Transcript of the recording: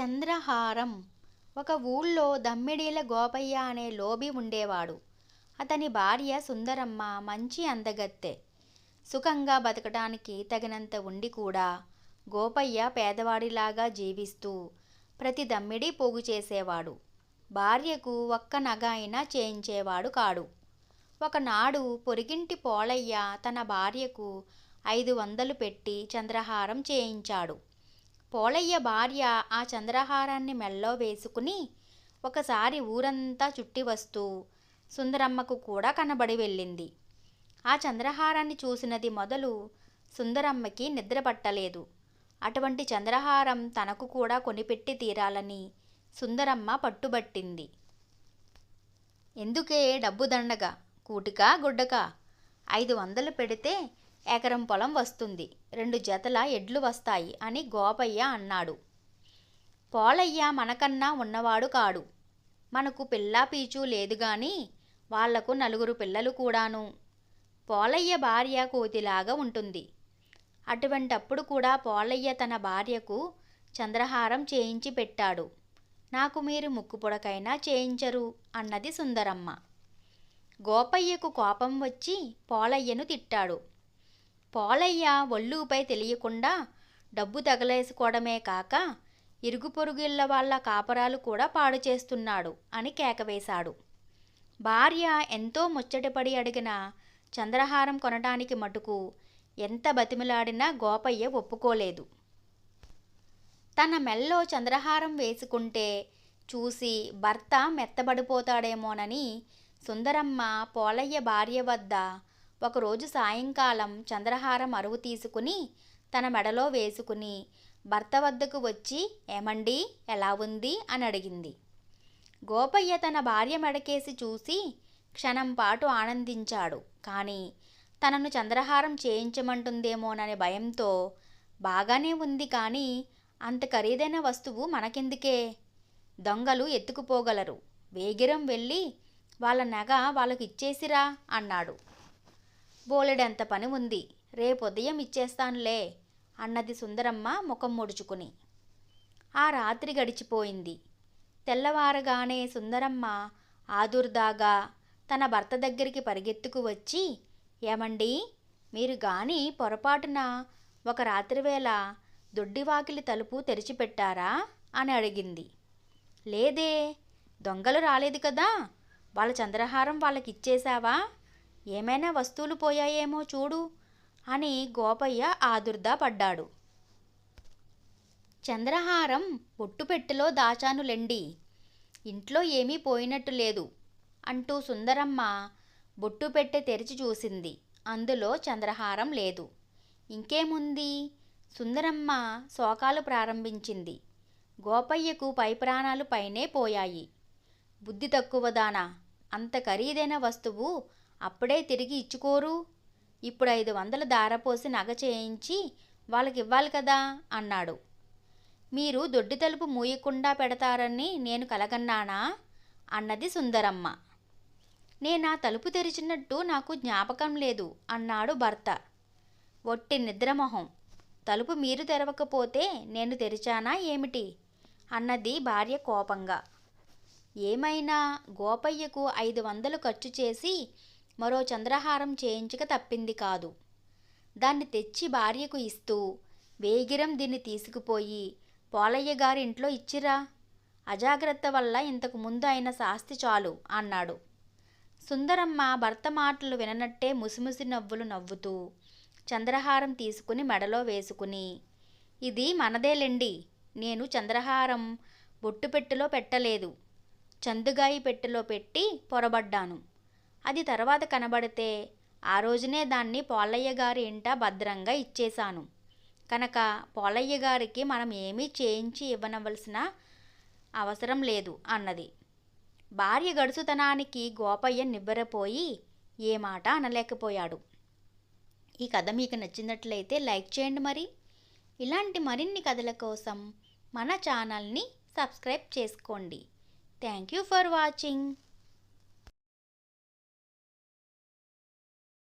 చంద్రహారం. ఒక ఊళ్ళో దమ్మిడీల గోపయ్య అనే లోబి ఉండేవాడు. అతని భార్య సుందరమ్మ మంచి అందగత్తె. సుఖంగా బతకడానికి తగినంత ఉండి కూడా గోపయ్య పేదవాడిలాగా జీవిస్తూ ప్రతి దమ్మిడి పోగు చేసేవాడు. భార్యకు ఒక్క నగ అయినా చేయించేవాడు కాడు. ఒకనాడు పొరిగింటి పోలయ్య తన భార్యకు ఐదు వందలు పెట్టి చంద్రహారం చేయించాడు. పోలయ్య భార్య ఆ చంద్రహారాన్ని మెల్లో వేసుకుని ఒకసారి ఊరంతా చుట్టి వస్తూ సుందరమ్మకు కూడా కనబడి వెళ్ళింది. ఆ చంద్రహారాన్ని చూసినది మొదలు సుందరమ్మకి నిద్ర పట్టలేదు. అటువంటి చంద్రహారం తనకు కూడా కొనిపెట్టి తీరాలని సుందరమ్మ పట్టుబట్టింది. ఎందుకే డబ్బు దండగా కూటికా గుడ్డకా? ఐదు వందలు పెడితే ఎకరం పొలం వస్తుంది. రెండు జతల ఎడ్లు వస్తాయి అని గోపయ్య అన్నాడు. పోలయ్య మనకన్నా ఉన్నవాడు కాడు. మనకు పిల్లా పీచు లేదు గాని వాళ్ళకు నలుగురు పిల్లలు కూడాను. పోలయ్య భార్య కోతిలాగా ఉంటుంది. అటువంటప్పుడు కూడా పోలయ్య తన భార్యకు చంద్రహారం చేయించి పెట్టాడు. నాకు మీరు ముక్కుపుడకైనా చేయించరు అన్నది సుందరమ్మ. గోపయ్యకు కోపం వచ్చి పోలయ్యను తిట్టాడు. పోలయ్య ఒళ్ళుపై తెలియకుండా డబ్బు తగలేసుకోవడమే కాక ఇరుగు పొరుగుళ్ళ వాళ్ళ కాపరాలు కూడా పాడు చేస్తున్నాడు అని కేకవేశాడు. భార్య ఎంతో ముచ్చటపడి అడిగిన చంద్రహారం కొనడానికి మటుకు ఎంత బతిమిలాడినా గోపయ్య ఒప్పుకోలేదు. తన మెల్లో చంద్రహారం వేసుకుంటే చూసి భర్త మెత్తబడిపోతాడేమోనని సుందరమ్మ పోలయ్య భార్య వద్ద ఒకరోజు సాయంకాలం చంద్రహారం అరువు తీసుకుని తన మెడలో వేసుకుని భర్త వద్దకు వచ్చి ఏమండి? ఎలా ఉంది? అని అడిగింది. గోపయ్య తన భార్య మెడకేసి చూసి క్షణం పాటు ఆనందించాడు. కానీ తనను చంద్రహారం చేయించమంటుందేమోననే భయంతో బాగానే ఉంది కానీ అంత ఖరీదైన వస్తువు మనకెందుకే? దొంగలు ఎత్తుకుపోగలరు. వేగిరం వెళ్ళి వాళ్ళ నగ వాళ్ళకి ఇచ్చేసిరా అన్నాడు. బోలెడంత పని ఉంది రేపొదయం ఇచ్చేస్తానులే అన్నది సుందరమ్మ ముఖం ముడుచుకుని. ఆ రాత్రి గడిచిపోయింది. తెల్లవారగానే సుందరమ్మ ఆదుర్దాగా తన భర్త దగ్గరికి పరిగెత్తుకు వచ్చి ఏమండి మీరు గాని పొరపాటున ఒక రాత్రివేళ దొడ్డివాకిలి తలుపు తెరిచిపెట్టారా? అని అడిగింది. లేదే దొంగలు రాలేదు కదా వాళ్ళ చంద్రహారం వాళ్ళకి ఇచ్చేశావా ఏమైనా వస్తువులు పోయాయేమో చూడు అని గోపయ్య ఆదుర్దా పడ్డాడు. చంద్రహారం బొట్టుపెట్టెలో దాచానులెండి ఇంట్లో ఏమీ పోయినట్టు లేదు అంటూ సుందరమ్మ బొట్టు పెట్టె తెరిచి చూసింది. అందులో చంద్రహారం లేదు. ఇంకేముంది? సుందరమ్మ శోకాలు ప్రారంభించింది. గోపయ్యకు పై ప్రాణాలు పైనే పోయాయి. బుద్ధి తక్కువదానా? అంత ఖరీదైన వస్తువు అప్పుడే తిరిగి ఇచ్చుకోరు. ఇప్పుడు ఐదు వందలు దారపోసి నగ చేయించి వాళ్ళకి ఇవ్వాలి కదా అన్నాడు. మీరు దొడ్డి తలుపు మూయకుండా పెడతారని నేను కలగన్నానా? అన్నది సుందరమ్మ. నేనా తలుపు తెరిచినట్టు నాకు జ్ఞాపకం లేదు అన్నాడు భర్త. ఒట్టి నిద్రమొహం. తలుపు మీరు తెరవకపోతే నేను తెరిచానా ఏమిటి? అన్నది భార్య కోపంగా. ఏమైనా గోపయ్యకు ఐదు వందలు ఖర్చు చేసి మరో చంద్రహారం చేయించక తప్పింది కాదు. దాన్ని తెచ్చి భార్యకు ఇస్తూ వేగిరం దీన్ని తీసుకుపోయి పోలయ్య గారి ఇంట్లో ఇచ్చిరా? అజాగ్రత్త వల్ల ఇంతకు ముందు అయిన శాస్తి చాలు అన్నాడు. సుందరమ్మ భర్త మాటలు విననట్టే ముసిముసి నవ్వులు నవ్వుతూ చంద్రహారం తీసుకుని మెడలో వేసుకుని ఇది మనదేలెండి. నేను చంద్రహారం బొట్టు పెట్టెలో పెట్టలేదు. చందుగాయి పెట్టెలో పెట్టి పొరబడ్డాను. అది తర్వాత కనబడితే ఆ రోజునే దాన్ని పోలయ్య గారి ఇంట భద్రంగా ఇచ్చేశాను. కనుక పోలయ్య గారికి మనం ఏమీ చేయించి ఇవ్వనవలసిన అవసరం లేదు అన్నది. భార్య గడుసుతనానికి గోపయ్య నివ్వరపోయి ఏ మాట అనలేకపోయాడు. ఈ కథ మీకు నచ్చినట్లయితే లైక్ చేయండి మరి. ఇలాంటి మరిన్ని కథల కోసం మన ఛానల్ని సబ్స్క్రైబ్ చేసుకోండి. Thank you for watching.